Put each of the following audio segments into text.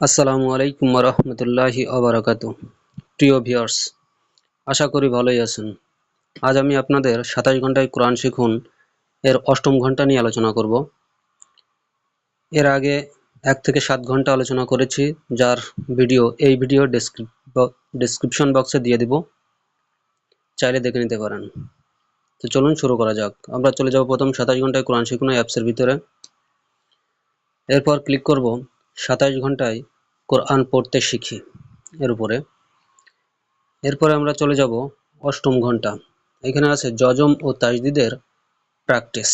আসসালামু আলাইকুম রহমতুল্লাহি আবরাকাত প্রিয় ভিউয়ার্স, আশা করি ভালোই আছেন। আজ আমি আপনাদের সাতাশ ঘন্টায় কোরআন শিখুন এর অষ্টম ঘণ্টা নিয়ে আলোচনা করব। এর আগে এক থেকে সাত ঘণ্টা আলোচনা করেছি, যার ভিডিও, এই ভিডিও ডেসক্রিপশন বক্সে দিয়ে দিব। চাইলে দেখে নিতে পারেন। তো চলুন শুরু করা যাক। আমরা চলে যাব প্রথম সাতাশ ঘন্টায় কোরআন শিখুন অ্যাপসের ভিতরে। এরপর ক্লিক করব সাতাশ ঘন্টায় কোরআন পড়তে শিখি এর উপরে। এরপরে আমরা চলে যাব অষ্টম ঘণ্টা। এখানে আছে জজম ও তাজদিদের প্র্যাকটিস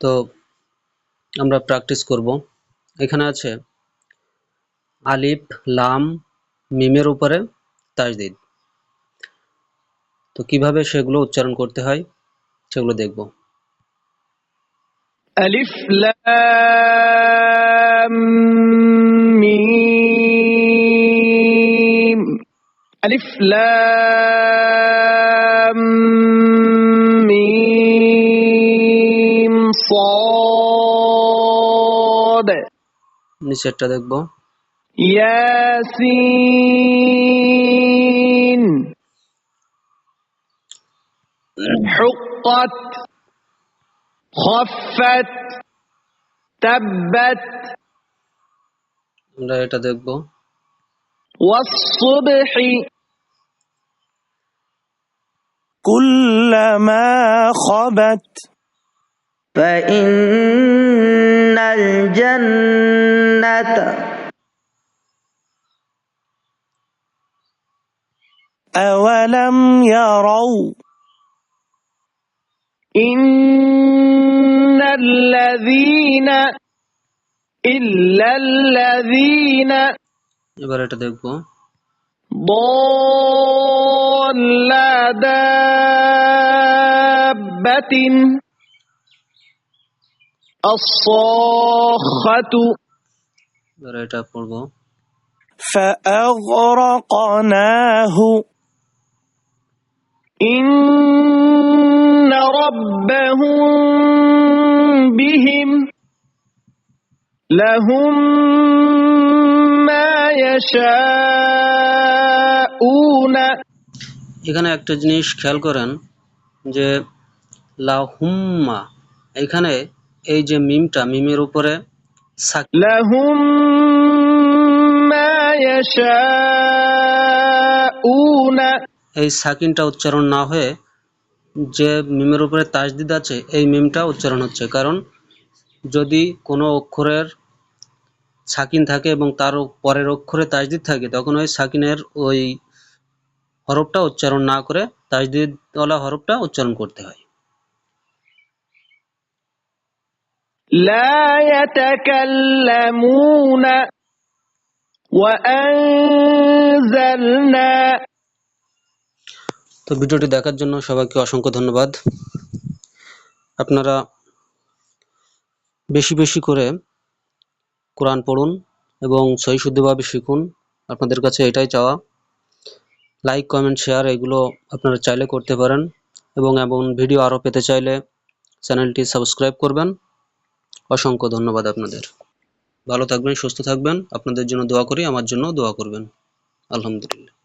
তো আমরা প্র্যাকটিস করব। এখানে আছে আলিফ, লাম, মিমের উপরে তাজদিদ। তো কীভাবে সেগুলো উচ্চারণ করতে হয় সেগুলো দেখব। ألف لام ميم ألف لام ميم صاد নিচেরটা দেখব ياسين حقت خفت تبت আমরা এটা দেখব والصبح كلما خبت فإن الجنة أولم يروا إن الذين إلا الذين এবার এটা দেখব ضال دابة الصاخة এবার এটা পড়ব فأغرقناه إن ربهم بهم لهم ما يشاءون এখানে একটা জিনিস খেয়াল করেন যে লাহুম্মা এখানে এই যে মিমটা মিমের উপরে সাক- لهم ما يشاءون এই সাকিনটা উচ্চারণ না হয়ে যে মিমের উপরে তাজদিদ আছে এই মিমটা উচ্চারণ হচ্ছে কারণ যদি কোনো অক্ষরের সাকিন থাকে এবং তার পরের অক্ষরে তাজদিদ থাকে তখন ওই সাকিনের ওই হরফটা উচ্চারণ না করে তাজদিদওয়ালা হরফটা উচ্চারণ করতে হয় لا يتكلمون وأنزلنا তো ভিডিওটি দেখার জন্য সবাইকে অসংখ্য ধন্যবাদ। আপনারা বেশি বেশি করে কোরআন পড়ুন এবং সহি শুদ্ধভাবে শিখুন। আপনাদের কাছে এটাই চাওয়া। লাইক কমেন্ট শেয়ার এগুলো আপনারা চাইলে করতে পারেন এবং এমন ভিডিও আরও পেতে চাইলে চ্যানেলটি সাবস্ক্রাইব করবেন। অসংখ্য ধন্যবাদ আপনাদের। ভালো থাকবেন, সুস্থ থাকবেন। আপনাদের জন্য দোয়া করি, আমার জন্য দোয়া করবেন। আলহামদুলিল্লাহ।